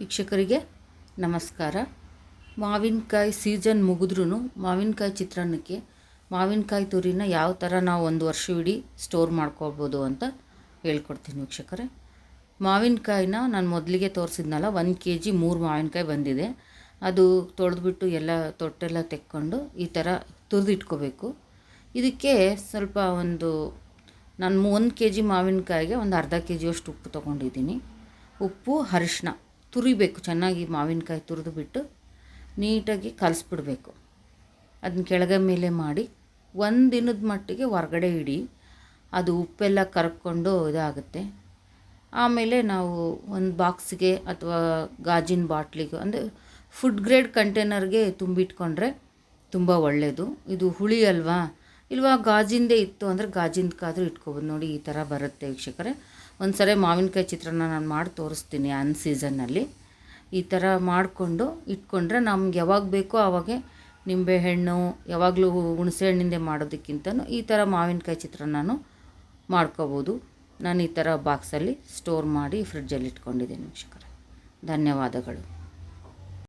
ವೀಕ್ಷಕರಿಗೆ ನಮಸ್ಕಾರ. ಮಾವಿನಕಾಯಿ ಸೀಸನ್ ಮುಗಿದ್ರೂ ಮಾವಿನಕಾಯಿ ಚಿತ್ರಾನ್ನಕ್ಕೆ ಮಾವಿನಕಾಯಿ ತುರಿನ ಯಾವ ಥರ ನಾವು ಒಂದು ವರ್ಷವಿಡೀ ಸ್ಟೋರ್ ಮಾಡ್ಕೊಳ್ಬೋದು ಅಂತ ಹೇಳ್ಕೊಡ್ತೀನಿ ವೀಕ್ಷಕರೇ. ಮಾವಿನಕಾಯಿನ ನಾನು ಮೊದಲಿಗೆ ತೋರಿಸಿದ್ನಲ್ಲ, ಒಂದು ಕೆ ಜಿ ಮೂರು ಮಾವಿನಕಾಯಿ ಬಂದಿದೆ. ಅದು ತೊಳೆದ್ಬಿಟ್ಟು ಎಲ್ಲ ತೊಟ್ಟೆಲ್ಲ ತೆಕ್ಕೊಂಡು ಈ ಥರ ತುರಿದಿಟ್ಕೋಬೇಕು. ಇದಕ್ಕೆ ಸ್ವಲ್ಪ ಒಂದು, ನಾನು ಒಂದು ಕೆ ಜಿ ಮಾವಿನಕಾಯಿಗೆ ಒಂದು ಅರ್ಧ ಕೆ ಜಿಯಷ್ಟು ಉಪ್ಪು ತೊಗೊಂಡಿದ್ದೀನಿ. ಉಪ್ಪು ಅರಿಶಿನ ತುರಿಬೇಕು, ಚೆನ್ನಾಗಿ ಮಾವಿನಕಾಯಿ ತುರಿದು ಬಿಟ್ಟು ನೀಟಾಗಿ ಕಲಿಸ್ಬಿಡ್ಬೇಕು. ಅದನ್ನ ಕೆಳಗೆ ಮೇಲೆ ಮಾಡಿ ಒಂದು ದಿನದ ಮಟ್ಟಿಗೆ ಹೊರಗಡೆ ಇಡಿ. ಅದು ಉಪ್ಪೆಲ್ಲ ಕರ್ಕೊಂಡು ಇದಾಗುತ್ತೆ. ಆಮೇಲೆ ನಾವು ಒಂದು ಬಾಕ್ಸ್ಗೆ ಅಥವಾ ಗಾಜಿನ ಬಾಟ್ಲಿಗೆ ಅಂದರೆ ಫುಡ್ ಗ್ರೇಡ್ ಕಂಟೈನರ್ಗೆ ತುಂಬಿಟ್ಕೊಂಡ್ರೆ ತುಂಬ ಒಳ್ಳೆಯದು ಇದು ಹುಳಿ ಅಲ್ವಾ? ಇಲ್ವಾ ಗಾಜಿಂದೇ ಇತ್ತು ಅಂದರೆ ಗಾಜಿಂದಕ್ಕಾದರೂ ಇಟ್ಕೋಬೋದು. ನೋಡಿ ಈ ಥರ ಬರುತ್ತೆ ವೀಕ್ಷಕರೇ. ಒಂದು ಸರಿ ಮಾವಿನಕಾಯಿ ಚಿತ್ರಾನ್ನ ನಾನು ಮಾಡಿ ತೋರಿಸ್ತೀನಿ ಅನ್ ಸೀಸನ್ನಲ್ಲಿ. ಈ ಥರ ಮಾಡಿಕೊಂಡು ಇಟ್ಕೊಂಡ್ರೆ ನಮ್ಗೆ ಯಾವಾಗ ಬೇಕೋ ಆವಾಗೆ ನಿಂಬೆಹಣ್ಣು ಯಾವಾಗಲೂ ಹುಣಸೆ ಹಣ್ಣಿಂದೆ ಮಾಡೋದಕ್ಕಿಂತನೂ ಈ ಥರ ಮಾವಿನಕಾಯಿ ನಾನು ಮಾಡ್ಕೋಬೋದು. ನಾನು ಈ ಥರ ಬಾಕ್ಸಲ್ಲಿ ಸ್ಟೋರ್ ಮಾಡಿ ಫ್ರಿಡ್ಜಲ್ಲಿ ಇಟ್ಕೊಂಡಿದ್ದೀನಿ ವೀಕ್ಷಕರೇ. ಧನ್ಯವಾದಗಳು.